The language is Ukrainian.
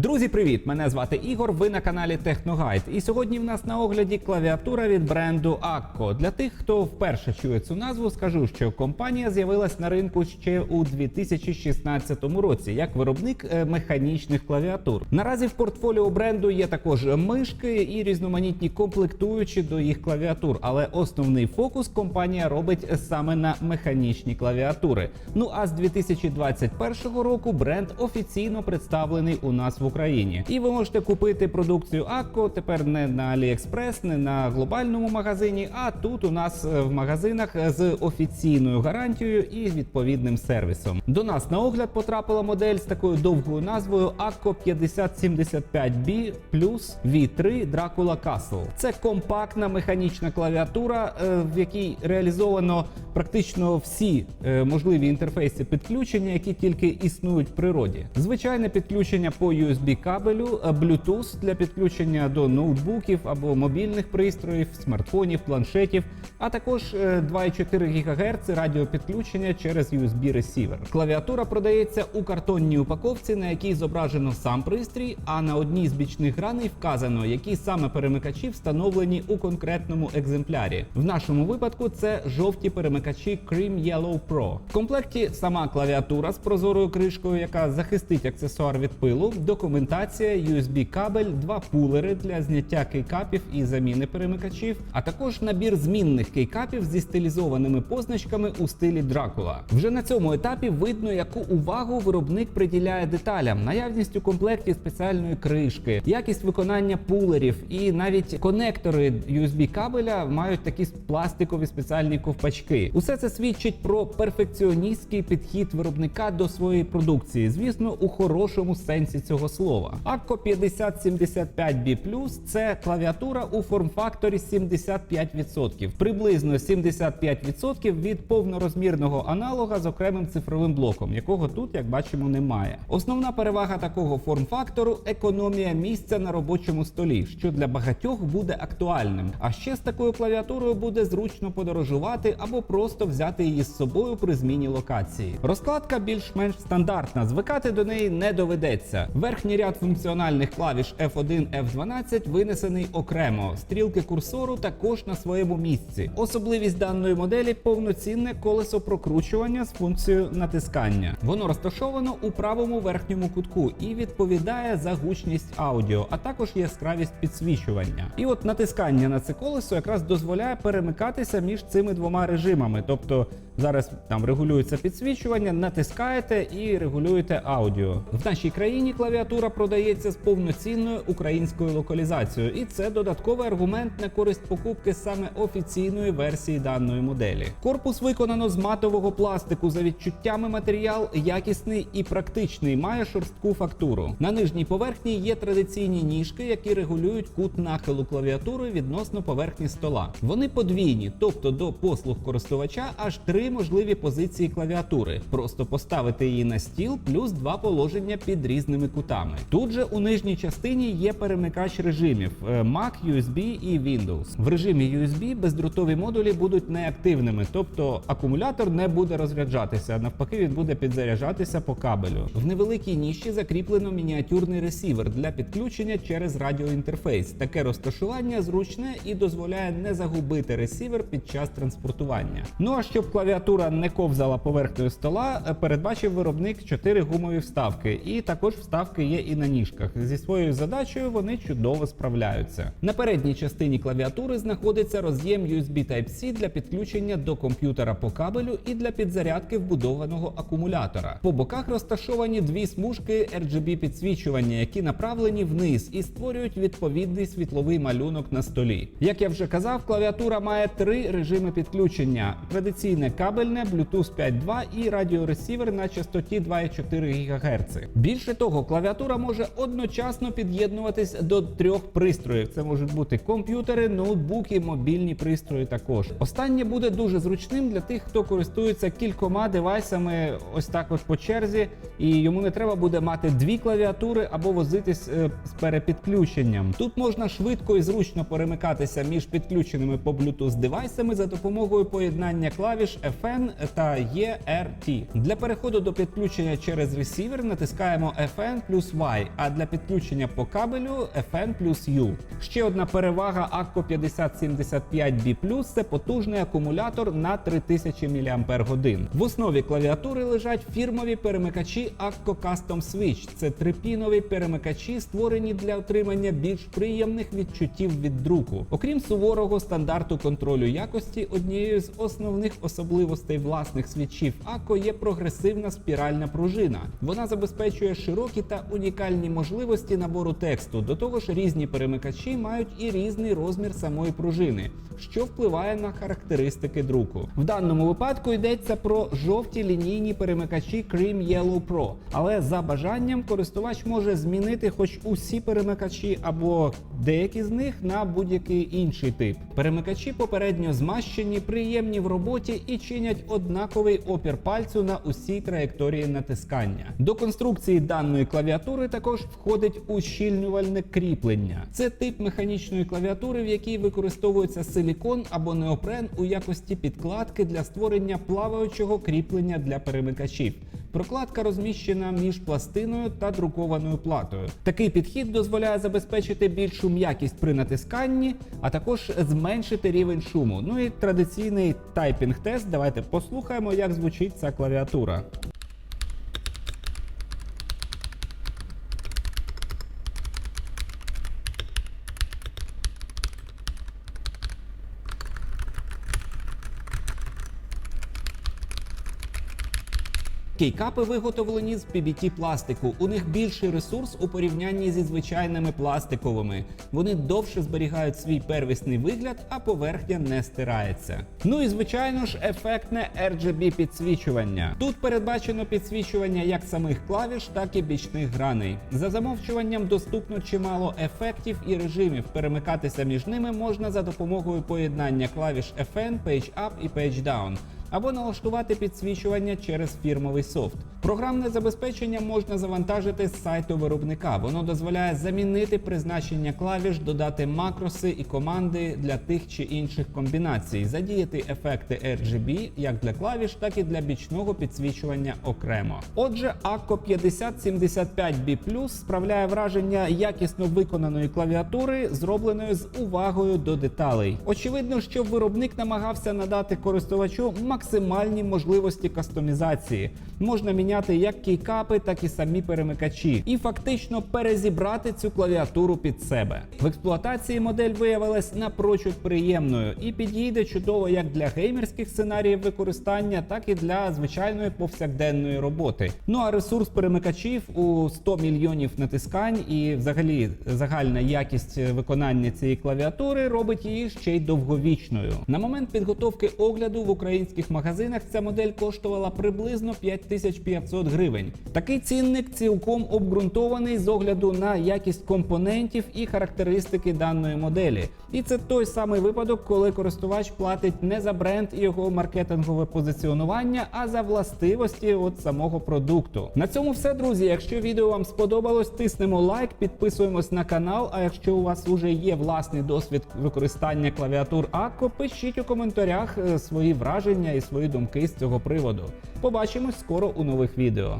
Друзі, привіт! Мене звати Ігор. Ви на каналі Техногайд. І сьогодні в нас на огляді клавіатура від бренду Акко. Для тих, хто вперше чує цю назву, скажу, що компанія з'явилась на ринку ще у 2016 році як виробник е, механічних клавіатур. Наразі в портфоліо бренду є також мишки і різноманітні комплектуючі до їх клавіатур, але основний фокус компанія робить саме на механічні клавіатури. Ну а з 2021 року бренд офіційно представлений у нас в Україні. І ви можете купити продукцію Акко тепер не на AliExpress, не на глобальному магазині, а тут у нас е, в магазинах з офіційною гарантією і відповідним сервісом. До нас на огляд потрапила модель з такою довгою назвою Акко 5075B плюс V3 Dracula Castle. Це компактна механічна клавіатура, е, в якій реалізовано практично всі е, можливі інтерфейси підключення, які тільки існують в природі. Звичайне підключення по USB кабелю, е, Bluetooth для підключення до ноутбуків або мобільних пристроїв, смартфонів, планшетів, а також е, 2,4 ГГц радіопідключення через USB ресівер. Клавіатура продається у картонній упаковці, на якій зображено сам пристрій, а на одній з бічних граней вказано, які саме перемикачі встановлені у конкретному екземплярі. В нашому випадку це жовті перемикачі Cream Yellow Pro. В комплекті сама клавіатура з прозорою кришкою, яка захистить аксесуар від пилу, документація, USB кабель, два пулери для зняття кейкапів і заміни перемикачів, а також набір змінних кейкапів зі стилізованими позначками у стилі Дракула. Вже на цьому етапі видно, яку увагу виробник приділяє деталям, наявність у комплекті спеціальної кришки, якість виконання пулерів і навіть конектори USB кабеля мають такі пластикові спеціальні ковпачки. Усе це свідчить про перфекціоністський підхід виробника до своєї продукції, звісно, у хорошому сенсі цього слова. Акко 5075B це клавіатура у форм-факторі 75%, приблизно 75% від повнорозмірного аналога з окремим цифровим блоком, якого тут, як бачимо, немає. Основна перевага такого форм-фактору економія місця на робочому столі, що для багатьох буде актуальним. А ще з такою клавіатурою буде зручно подорожувати або просто взяти її з собою при зміні локації. Розкладка більш-менш стандартна, звикати до неї не доведеться. Верхній ряд функціональних клавіш F1, F12 винесений окремо. Стрілки курсору також на своєму місці. Особливість даної моделі повноцінне колесо прокручування з функцією натискання. Воно розташовано у правому верхньому кутку і відповідає за гучність аудіо, а також яскравість підсвічування. І от натискання на це колесо якраз дозволяє перемикатися між цими двома режимами. Тобто зараз там регулюється підсвічування, натискаєте і регулюєте аудіо. В нашій країні клавіатура продається з повноцінною українською локалізацією, і це додатковий аргумент на користь покупки саме офіційної версії даної моделі. Корпус виконано з матового пластику за відчуттями матеріал якісний і практичний, має шорстку фактуру. На нижній поверхні є традиційні ніжки, які регулюють кут нахилу клавіатури відносно поверхні стола. Вони подвійні, тобто до послуг користувача аж три можливі позиції клавіатури. Просто поставити її на стіл, плюс два положення під різними кутами. Тут же у нижній частині є перемикач режимів е, Mac, USB і Windows. В режимі USB бездротові модулі будуть неактивними, тобто акумулятор не буде розряджатися, навпаки, він буде підзаряджатися по кабелю. В невеликій ніші закріплено мініатюрний ресівер для підключення через радіоінтерфейс. Таке розташування зручне і дозволяє не загубити ресівер під час транспортування. Ну а щоб клавіатура не ковзала поверхнею стола, е, передбачив виробник 4 гумові вставки, і також вставки є і на ніжках. Зі своєю задачею вони чудово справляються. На передній частині клавіатури знаходиться роз'єм USB Type-C для підключення до комп'ютера по кабелю і для підзарядки вбудованого акумулятора. По боках розташовані дві смужки RGB підсвічування, які направлені вниз і створюють відповідний світловий малюнок на столі. Як я вже казав, клавіатура має три режими підключення: традиційне кабельне, Bluetooth 5.2 і радіоресівер на частоті 2,4 ГГц. Більше того, клавіатура може одночасно під'єднуватись до трьох пристроїв. Це можуть бути комп'ютери, ноутбуки, мобільні пристрої. Також останнє буде дуже зручним для тих, хто користується кількома девайсами, ось так от по черзі, і йому не треба буде мати дві клавіатури або возитись е, з перепідключенням. Тут можна швидко і зручно перемикатися між підключеними по Bluetooth девайсами за допомогою поєднання клавіш FN та ERT. Для переходу до підключення через ресівер натискаємо FN плюс Y, а для підключення по кабелю FN плюс U. Ще одна перевага Акко 5075B+, це потужний акумулятор на 3000 мАч. В основі клавіатури лежать фірмові перемикачі Акко Custom Switch. Це трипінові перемикачі, створені для отримання більш приємних відчуттів від друку. Окрім суворого стандарту контролю якості, однією з основних особливостей власних свічів Акко є прогресивна спіральна пружина. Вона забезпечує широкі та унікальні можливості набору тексту. До того ж, різні перемикачі мають і різний розмір самої пружини, що впливає на характеристики друку. В даному випадку йдеться про жовті лінійні перемикачі Cream Yellow Pro, але за бажанням користувач може змінити хоч усі перемикачі або деякі з них на будь-який інший тип. Перемикачі попередньо змащені, приємні в роботі і чинять однаковий опір пальцю на усій траєкторії натискання. До конструкції даної клавіатури також входить ущільнювальне кріплення. Це тип механічної клавіатури, в якій використовується силікон або неопрен у якості підкладки для створення плаваючого кріплення для перемикачів. Прокладка розміщена між пластиною та друкованою платою. Такий підхід дозволяє забезпечити більшу м'якість при натисканні, а також зменшити рівень шуму. Ну і традиційний тайпінг-тест. Давайте послухаємо, як звучить ця клавіатура. Кейкапи виготовлені з PBT пластику. У них більший ресурс у порівнянні зі звичайними пластиковими. Вони довше зберігають свій первісний вигляд, а поверхня не стирається. Ну і звичайно ж, ефектне RGB підсвічування. Тут передбачено підсвічування як самих клавіш, так і бічних граней. За замовчуванням доступно чимало ефектів і режимів. Перемикатися між ними можна за допомогою поєднання клавіш FN, Page і Page Down або налаштувати підсвічування через фірмовий софт. Програмне забезпечення можна завантажити з сайту виробника. Воно дозволяє замінити призначення клавіш, додати макроси і команди для тих чи інших комбінацій, задіяти ефекти RGB як для клавіш, так і для бічного підсвічування окремо. Отже, Акко 5075B справляє враження якісно виконаної клавіатури, зробленої з увагою до деталей. Очевидно, що виробник намагався надати користувачу максимальні можливості кастомізації. Можна міняти як кейкапи, так і самі перемикачі, і фактично перезібрати цю клавіатуру під себе. В експлуатації модель виявилась напрочуд приємною і підійде чудово як для геймерських сценаріїв використання, так і для звичайної повсякденної роботи. Ну а ресурс перемикачів у 100 мільйонів натискань і взагалі загальна якість виконання цієї клавіатури робить її ще й довговічною. На момент підготовки огляду в українських магазинах ця модель коштувала приблизно 5500 гривень. Такий цінник цілком обґрунтований з огляду на якість компонентів і характеристики даної моделі. І це той самий випадок, коли користувач платить не за бренд і його маркетингове позиціонування, а за властивості от самого продукту. На цьому все, друзі. Якщо відео вам сподобалось, тиснемо лайк, підписуємось на канал. А якщо у вас вже є власний досвід використання клавіатур Акко, пишіть у коментарях е, свої враження і свої думки з цього приводу. Побачимось скоро у нових відео.